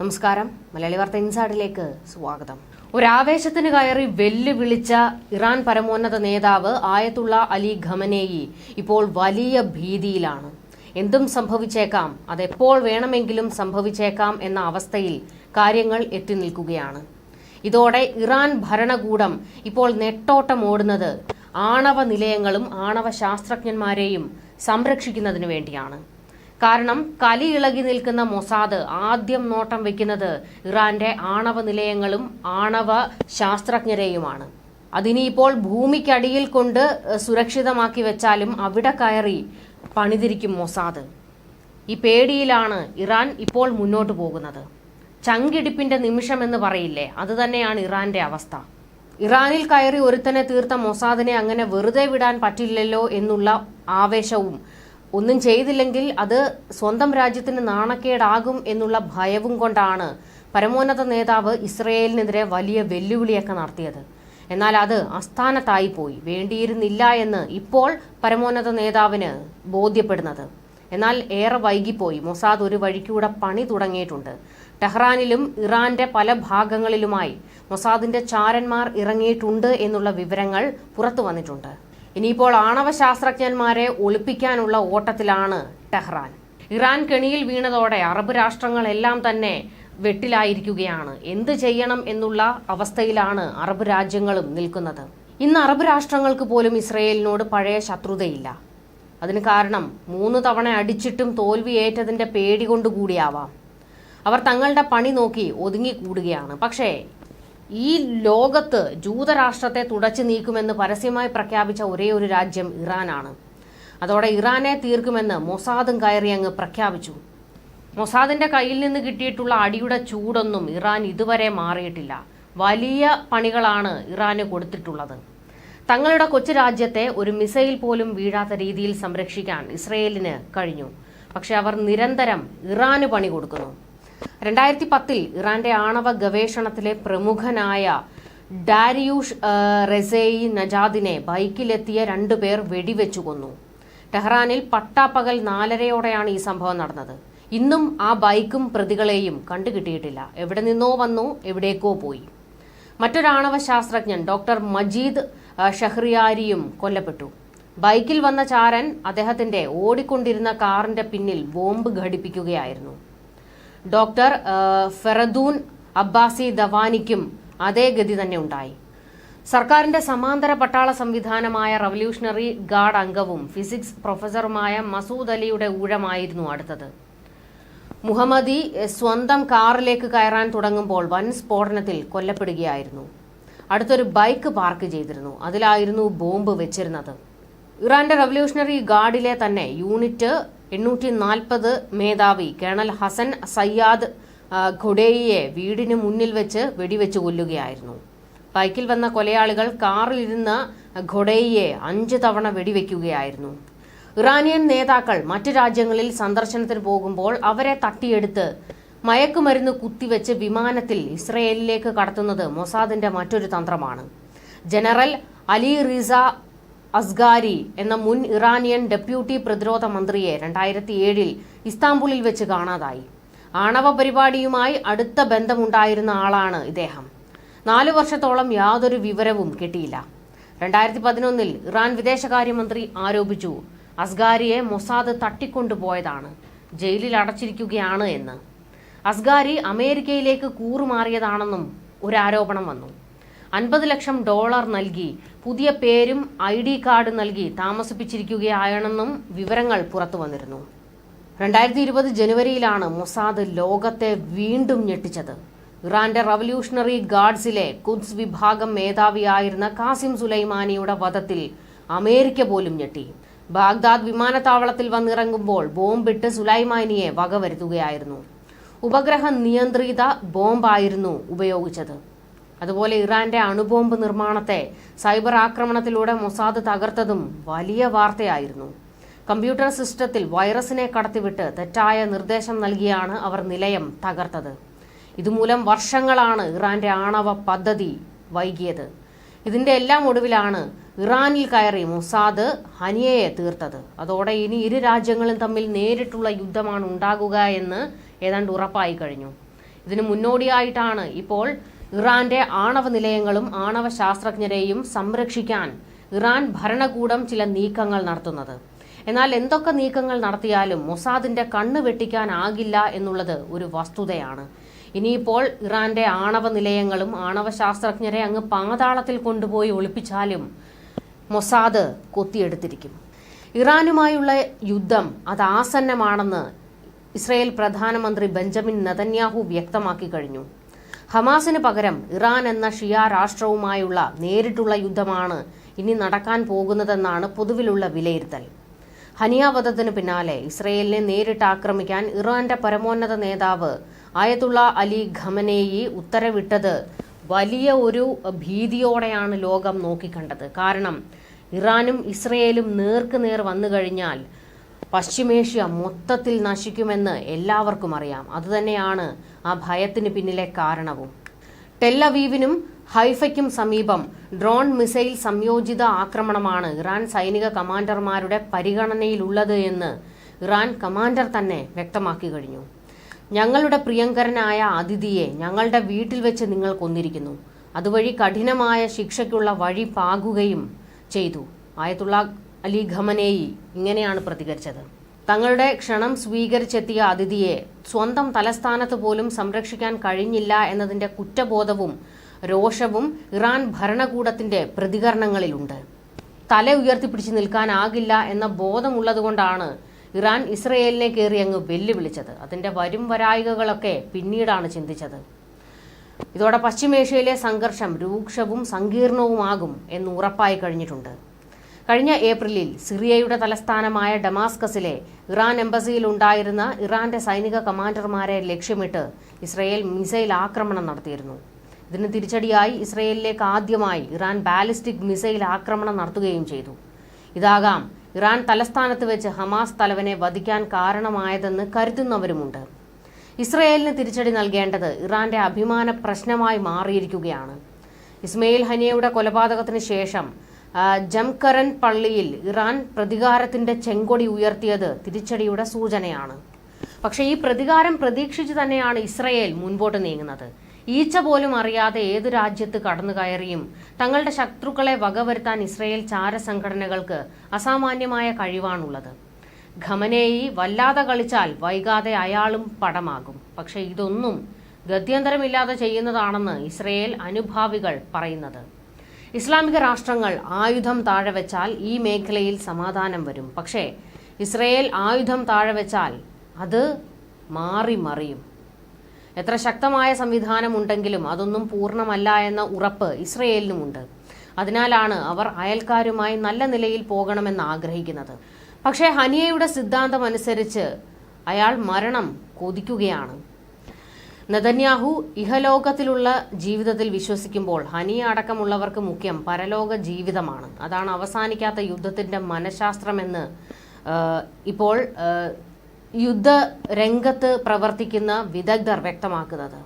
നമസ്കാരം. മലയാളി വാർത്ത ഇൻസൈഡിലേക്ക് സ്വാഗതം. ഒരാവേശത്തിന് കയറി വെല്ലുവിളിച്ച ഇറാൻ പരമോന്നത നേതാവ് ആയത്തുള്ള അലി ഖമനേയി ഇപ്പോൾ വലിയ ഭീതിയിലാണ്. എന്തും സംഭവിച്ചേക്കാം അതെപ്പോൾ വേണമെങ്കിലും സംഭവിച്ചേക്കാം എന്ന അവസ്ഥയിൽ കാര്യങ്ങൾ എത്തി നിൽക്കുകയാണ്. ഇതോടെ ഇറാൻ ഭരണകൂടം ഇപ്പോൾ നെട്ടോട്ടമോടുന്നത് ആണവ നിലയങ്ങളും ആണവ ശാസ്ത്രജ്ഞന്മാരെയും സംരക്ഷിക്കുന്നതിന് വേണ്ടിയാണ്. കാരണം കലി ഇളകി നിൽക്കുന്ന മൊസാദ് ആദ്യം നോട്ടം വെക്കുന്നത് ഇറാന്റെ ആണവ നിലയങ്ങളും ആണവ ശാസ്ത്രജ്ഞരെയുമാണ്. അതിനിപ്പോൾ ഭൂമിക്കടിയിൽ കൊണ്ട് സുരക്ഷിതമാക്കി വെച്ചാലും അവിടെ കയറി പണിതിരിക്കും മൊസാദ്. ഈ പേടിയിലാണ് ഇറാൻ ഇപ്പോൾ മുന്നോട്ട് പോകുന്നത്. ചങ്കിടിപ്പിന്റെ നിമിഷം എന്ന് പറയില്ലേ അത് തന്നെയാണ് ഇറാന്റെ അവസ്ഥ. ഇറാനിൽ കയറി ഒരുത്തനെ തീർത്ത മൊസാദിനെ അങ്ങനെ വെറുതെ വിടാൻ പറ്റില്ലല്ലോ എന്നുള്ള ആവേശവും ഒന്നും ചെയ്തില്ലെങ്കിൽ അത് സ്വന്തം രാജ്യത്തിന് നാണക്കേടാകും എന്നുള്ള ഭയവും കൊണ്ടാണ് പരമോന്നത നേതാവ് ഇസ്രയേലിനെതിരെ വലിയ വെല്ലുവിളിയൊക്കെ നടത്തിയത്. എന്നാൽ അത് അസ്ഥാനത്തായി പോയി വേണ്ടിയിരുന്നില്ല എന്ന് ഇപ്പോൾ പരമോന്നത നേതാവിന് ബോധ്യപ്പെടുന്നത്. എന്നാൽ ഏറെ വൈകിപ്പോയി. മൊസാദ് ഒരു വഴിക്കൂടെ പണി തുടങ്ങിയിട്ടുണ്ട്. ടെഹ്റാനിലും ഇറാന്റെ പല ഭാഗങ്ങളിലുമായി മൊസാദിന്റെ ചാരന്മാർ ഇറങ്ങിയിട്ടുണ്ട് എന്നുള്ള വിവരങ്ങൾ പുറത്തു വന്നിട്ടുണ്ട്. ഇനിയിപ്പോൾ ആണവ ശാസ്ത്രജ്ഞന്മാരെ ഒളിപ്പിക്കാനുള്ള ഓട്ടത്തിലാണ് ടെഹ്റാൻ. ഇറാൻ കെണിയിൽ വീണതോടെ അറബ് രാഷ്ട്രങ്ങളെല്ലാം തന്നെ വെട്ടിലായിരിക്കുകയാണ്. എന്ത് ചെയ്യണം എന്നുള്ള അവസ്ഥയിലാണ് അറബ് രാജ്യങ്ങളും നിൽക്കുന്നത്. ഇന്ന് അറബ് രാഷ്ട്രങ്ങൾക്ക് പോലും ഇസ്രയേലിനോട് പഴയ ശത്രുതയില്ല. അതിന് കാരണം മൂന്ന് തവണ അടിച്ചിട്ടും തോൽവിയേറ്റതിന്റെ പേടി കൊണ്ടുകൂടിയാവാം. അവർ തങ്ങളുടെ പണി നോക്കി ഒതുങ്ങിക്കൂടുകയാണ്. പക്ഷേ ഈ ലോകത്ത് ജൂതരാഷ്ട്രത്തെ തുടച്ചു നീക്കുമെന്ന് പരസ്യമായി പ്രഖ്യാപിച്ച ഒരേ ഒരു രാജ്യം ഇറാനാണ്. അതോടെ ഇറാനെ തീർക്കുമെന്ന് മൊസാദും കയറി അങ്ങ് പ്രഖ്യാപിച്ചു. മൊസാദിന്റെ കയ്യിൽ നിന്ന് കിട്ടിയിട്ടുള്ള അടിയുടെ ചൂടൊന്നും ഇറാൻ ഇതുവരെ മാറിയിട്ടില്ല. വലിയ പണികളാണ് ഇറാന് കൊടുത്തിട്ടുള്ളത്. തങ്ങളുടെ കൊച്ചു രാജ്യത്തെ ഒരു മിസൈൽ പോലും വീഴാത്ത രീതിയിൽ സംരക്ഷിക്കാൻ ഇസ്രയേലിന് കഴിഞ്ഞു. പക്ഷെ അവർ നിരന്തരം ഇറാന് പണി കൊടുക്കുന്നു. രണ്ടായിരത്തി പത്തിൽ ഇറാന്റെ ആണവ ഗവേഷണത്തിലെ പ്രമുഖനായ ഡാരിയൂഷ് റെസേയി നജാദിനെ ബൈക്കിലെത്തിയ രണ്ടുപേർ വെടിവെച്ചു കൊന്നു. ടെഹ്റാനിൽ പട്ടാപ്പകൽ നാലരയോടെയാണ് ഈ സംഭവം നടന്നത്. ഇന്നും ആ ബൈക്കും പ്രതികളെയും കണ്ടുകിട്ടിയിട്ടില്ല. എവിടെ നിന്നോ വന്നു എവിടേക്കോ പോയി. മറ്റൊരാണവ ശാസ്ത്രജ്ഞൻ ഡോക്ടർ മജീദ് ഷഹ്രിയാരിയും കൊല്ലപ്പെട്ടു. ബൈക്കിൽ വന്ന ചാരൻ അദ്ദേഹത്തിന്റെ ഓടിക്കൊണ്ടിരുന്ന കാറിന്റെ പിന്നിൽ ബോംബ് ഘടിപ്പിക്കുകയായിരുന്നു. ഡോക്ടർ ഫെറദൂൻ അബ്ബാസി ദവാനിക്കും അതേ ഗതി തന്നെ ഉണ്ടായി. സർക്കാരിന്റെ സമാന്തര പട്ടാള സംവിധാനമായ റവല്യൂഷണറി ഗാർഡ് അംഗവും ഫിസിക്സ് പ്രൊഫസറുമായ മസൂദ് അലിയുടെ ഊഴമായിരുന്നു അടുത്തത്. മുഹമ്മദി സ്വന്തം കാറിലേക്ക് കയറാൻ തുടങ്ങുമ്പോൾ വൻ സ്ഫോടനത്തിൽ കൊല്ലപ്പെടുകയായിരുന്നു. അടുത്തൊരു ബൈക്ക് പാർക്ക് ചെയ്തിരുന്നു. അതിലായിരുന്നു ബോംബ് വെച്ചിരുന്നത്. ഇറാന്റെ റവല്യൂഷണറി ഗാർഡിലെ തന്നെ യൂണിറ്റ് എണ്ണൂറ്റി നാൽപ്പത് മേധാവി കേണൽ ഹസൻ സയ്യാദ് ഖുഡേയിയെ വീടിന് മുന്നിൽ വെച്ച് വെടിവെച്ച് കൊല്ലുകയായിരുന്നു. ബൈക്കിൽ വന്ന കൊലയാളികൾ കാറിലിരുന്ന ഖൊഡേയിയെ അഞ്ച് തവണ വെടിവെക്കുകയായിരുന്നു. ഇറാനിയൻ നേതാക്കൾ മറ്റ് രാജ്യങ്ങളിൽ സന്ദർശനത്തിന് പോകുമ്പോൾ അവരെ തട്ടിയെടുത്ത് മയക്കുമരുന്ന് കുത്തിവെച്ച് വിമാനത്തിൽ ഇസ്രയേലിലേക്ക് കടത്തുന്നത് മൊസാദിന്റെ മറ്റൊരു തന്ത്രമാണ്. ജനറൽ അലി റിസ അസ്ഗാരി എന്ന മുൻ ഇറാനിയൻ ഡെപ്യൂട്ടി പ്രതിരോധ മന്ത്രിയെ രണ്ടായിരത്തി ഏഴിൽ ഇസ്താംബുളിൽ വെച്ച് കാണാതായി. ആണവ പരിപാടിയുമായി അടുത്ത ബന്ധമുണ്ടായിരുന്ന ആളാണ് ഇദ്ദേഹം. നാലു വർഷത്തോളം യാതൊരു വിവരവും കിട്ടിയില്ല. രണ്ടായിരത്തി പതിനൊന്നിൽ ഇറാൻ വിദേശകാര്യമന്ത്രി ആരോപിച്ചു അസ്ഗാരിയെ മൊസാദ് തട്ടിക്കൊണ്ടുപോയതാണ് ജയിലിൽ അടച്ചിരിക്കുകയാണ് എന്ന്. അസ്ഗാരി അമേരിക്കയിലേക്ക് കൂറുമാറിയതാണെന്നും ഒരു ആരോപണം വന്നു. അൻപത് ലക്ഷം ഡോളർ നൽകി. പുതിയ പേരും ഐ ഡി കാർഡ് നൽകി താമസിപ്പിച്ചിരിക്കുകയാണെന്നും വിവരങ്ങൾ പുറത്തു വന്നിരുന്നു. രണ്ടായിരത്തി ഇരുപത് ജനുവരിയിലാണ് മൊസാദ് ലോകത്തെ വീണ്ടും ഞെട്ടിച്ചത്. ഇറാന്റെ റവല്യൂഷണറി ഗാർഡ്സിലെ കുദ്സ് വിഭാഗം മേധാവിയായിരുന്ന കാസിം സുലൈമാനിയുടെ വധത്തിൽ അമേരിക്ക പോലും ഞെട്ടി. ബാഗ്ദാദ് വിമാനത്താവളത്തിൽ വന്നിറങ്ങുമ്പോൾ ബോംബിട്ട് സുലൈമാനിയെ വകവരുത്തുകയായിരുന്നു. ഉപഗ്രഹ നിയന്ത്രിത ബോംബായിരുന്നു ഉപയോഗിച്ചത്. അതുപോലെ ഇറാന്റെ അണുബോംബ് നിർമ്മാണത്തെ സൈബർ ആക്രമണത്തിലൂടെ മൊസാദ് തകർത്തതും വലിയ വാർത്തയായിരുന്നു. കമ്പ്യൂട്ടർ സിസ്റ്റത്തിൽ വൈറസിനെ കടത്തിവിട്ട് തെറ്റായ നിർദ്ദേശം നൽകിയാണ് അവർ നിലയം തകർത്തത്. ഇതുമൂലം വർഷങ്ങളാണ് ഇറാന്റെ ആണവ പദ്ധതി വൈകിയത്. ഇതിന്റെ എല്ലാം ഒടുവിലാണ് ഇറാനിൽ കയറി മൊസാദ് ഹനിയയെ തീർത്തത്. അതോടെ ഇനി ഇരു രാജ്യങ്ങളും തമ്മിൽ നേരിട്ടുള്ള യുദ്ധമാണ് ഉണ്ടാകുക എന്ന് ഏതാണ്ട് ഉറപ്പായി കഴിഞ്ഞു. ഇതിന് മുന്നോടിയായിട്ടാണ് ഇപ്പോൾ ഇറാന്റെ ആണവ നിലയങ്ങളും ആണവ ശാസ്ത്രജ്ഞരെയും സംരക്ഷിക്കാൻ ഇറാൻ ഭരണകൂടം ചില നീക്കങ്ങൾ നടത്തുന്നത്. എന്നാൽ എന്തൊക്കെ നീക്കങ്ങൾ നടത്തിയാലും മൊസാദിന്റെ കണ്ണ് വെട്ടിക്കാനാകില്ല എന്നുള്ളത് ഒരു വസ്തുതയാണ്. ഇനിയിപ്പോൾ ഇറാന്റെ ആണവ നിലയങ്ങളും ആണവ ശാസ്ത്രജ്ഞരെ അങ്ങ് പാതാളത്തിൽ കൊണ്ടുപോയി ഒളിപ്പിച്ചാലും മൊസാദ് കൊത്തിയെടുത്തിരിക്കും. ഇറാനുമായുള്ള യുദ്ധം അത് ആസന്നമാണെന്ന് ഇസ്രയേൽ പ്രധാനമന്ത്രി ബെഞ്ചമിൻ നതന്യാഹു വ്യക്തമാക്കി കഴിഞ്ഞു. ഹമാസിന് പകരം ഇറാൻ എന്ന ഷിയ രാഷ്ട്രവുമായുള്ള നേരിട്ടുള്ള യുദ്ധമാണ് ഇനി നടക്കാൻ പോകുന്നതെന്നാണ് പൊതുവിലുള്ള വിലയിരുത്തൽ. ഹനിയ വധത്തിനു പിന്നാലെ ഇസ്രയേലിനെ നേരിട്ട് ആക്രമിക്കാൻ ഇറാന്റെ പരമോന്നത നേതാവ് ആയത്തുള്ള അലി ഖമനേയി ഉത്തരവിട്ടത് വലിയ ഒരു ഭീതിയോടെയാണ് ലോകം നോക്കിക്കണ്ടത്. കാരണം ഇറാനും ഇസ്രയേലും നേർക്കുനേർ വന്നു കഴിഞ്ഞാൽ പശ്ചിമേഷ്യ മൊത്തത്തിൽ നശിക്കുമെന്ന് എല്ലാവർക്കും അറിയാം. അതുതന്നെയാണ് ആ ഭയത്തിന് പിന്നിലെ കാരണവും. ടെല്ലവീവിനും ഹൈഫയ്ക്കും സമീപം ഡ്രോൺ മിസൈൽ സംയോജിത ആക്രമണമാണ് ഇറാൻ സൈനിക കമാൻഡർമാരുടെ പരിഗണനയിലുള്ളത് എന്ന് ഇറാൻ കമാൻഡർ തന്നെ വ്യക്തമാക്കി കഴിഞ്ഞു. ഞങ്ങളുടെ പ്രിയങ്കരനായ അതിഥിയെ ഞങ്ങളുടെ വീട്ടിൽ വെച്ച് നിങ്ങൾ കൊന്നിരിക്കുന്നു അതുവഴി കഠിനമായ ശിക്ഷയ്ക്കുള്ള വഴി പാകുകയും ചെയ്തു. ആയത്തുള്ള അലി ഖമനേയി ഇങ്ങനെയാണ് പ്രതികരിച്ചത്. തങ്ങളുടെ ക്ഷണം സ്വീകരിച്ചെത്തിയ അതിഥിയെ സ്വന്തം തലസ്ഥാനത്ത് പോലും സംരക്ഷിക്കാൻ കഴിഞ്ഞില്ല എന്നതിന്റെ കുറ്റബോധവും രോഷവും ഇറാൻ ഭരണകൂടത്തിന്റെ പ്രതികരണങ്ങളിലുണ്ട്. തല ഉയർത്തിപ്പിടിച്ച് നിൽക്കാനാകില്ല എന്ന ബോധമുള്ളതുകൊണ്ടാണ് ഇറാൻ ഇസ്രയേലിനെ കയറി അങ്ങ് വെല്ലുവിളിച്ചത്. അതിന്റെ വരും വരായികകളൊക്കെ പിന്നീടാണ് ചിന്തിച്ചത്. ഇതോടെ പശ്ചിമേഷ്യയിലെ സംഘർഷം രൂക്ഷവും സങ്കീർണവുമാകും എന്ന് ഉറപ്പായി കഴിഞ്ഞിട്ടുണ്ട്. കഴിഞ്ഞ ഏപ്രിലിൽ സിറിയയുടെ തലസ്ഥാനമായ ഡമാസ്കസിലെ ഇറാൻ എംബസിയിൽ ഉണ്ടായിരുന്ന ഇറാന്റെ സൈനിക കമാൻഡർമാരെ ലക്ഷ്യമിട്ട് ഇസ്രയേൽ മിസൈൽ ആക്രമണം നടത്തിയിരുന്നു. ഇതിന് തിരിച്ചടിയായി ഇസ്രയേലിലേക്ക് ആദ്യമായി ഇറാൻ ബാലിസ്റ്റിക് മിസൈൽ ആക്രമണം നടത്തുകയും ചെയ്തു. ഇതാകാം ഇറാൻ തലസ്ഥാനത്ത് വെച്ച് ഹമാസ് തലവനെ വധിക്കാൻ കാരണമായതെന്ന് കരുതുന്നവരുമുണ്ട്. ഇസ്രയേലിന് തിരിച്ചടി നൽകേണ്ടത് ഇറാന്റെ അഭിമാന പ്രശ്നമായി മാറിയിരിക്കുകയാണ്. ഇസ്മയിൽ ഹനിയയുടെ കൊലപാതകത്തിന് ശേഷം ജംകരൻ പള്ളിയിൽ ഇറാൻ പ്രതികാരത്തിന്റെ ചെങ്കൊടി ഉയർത്തിയത് തിരിച്ചടിയുടെ സൂചനയാണ്. പക്ഷെ ഈ പ്രതികാരം പ്രതീക്ഷിച്ചു തന്നെയാണ് ഇസ്രയേൽ മുൻപോട്ട് നീങ്ങുന്നത്. ഈച്ച പോലും അറിയാതെ ഏത് രാജ്യത്ത് കടന്നു കയറിയും തങ്ങളുടെ ശത്രുക്കളെ വകവരുത്താൻ ഇസ്രയേൽ ചാരസംഘടനകൾക്ക് അസാമാന്യമായ കഴിവാണുള്ളത്. ഖമനേയി വല്ലാതെ കളിച്ചാൽ വൈകാതെ അയാളും പടമാകും. പക്ഷെ ഇതൊന്നും ഗത്യന്തരമില്ലാതെ ചെയ്യുന്നതാണെന്ന് ഇസ്രയേൽ അനുഭാവികൾ പറയുന്നത്. ഇസ്ലാമിക രാഷ്ട്രങ്ങൾ ആയുധം താഴെ വെച്ചാൽ ഈ മേഖലയിൽ സമാധാനം വരും. പക്ഷേ ഇസ്രയേൽ ആയുധം താഴെ വെച്ചാൽ അത് മാറി മറിയും എത്ര ശക്തമായ സംവിധാനം ഉണ്ടെങ്കിലും അതൊന്നും പൂർണമല്ല എന്ന ഉറപ്പ് ഇസ്രയേലിനുമുണ്ട്. അതിനാലാണ് അവർ അയൽക്കാരുമായി നല്ല നിലയിൽ പോകണമെന്ന് ആഗ്രഹിക്കുന്നത്. പക്ഷേ ഹനിയയുടെ സിദ്ധാന്തം അനുസരിച്ച് അയാൾ മരണം കൊതിക്കുകയാണ്. നെതന്യാഹു ഇഹലോകത്തിലുള്ള ജീവിതത്തിൽ വിശ്വസിക്കുമ്പോൾ ഹനിയ അടക്കമുള്ളവർക്ക് മുഖ്യം പരലോക ജീവിതമാണ്. അതാണ് അവസാനിക്കാത്ത യുദ്ധത്തിന്റെ മനഃശാസ്ത്രമെന്ന് ഇപ്പോൾ യുദ്ധ രംഗത്ത് പ്രവർത്തിക്കുന്ന വിദഗ്ധർ വ്യക്തമാക്കുന്നത്.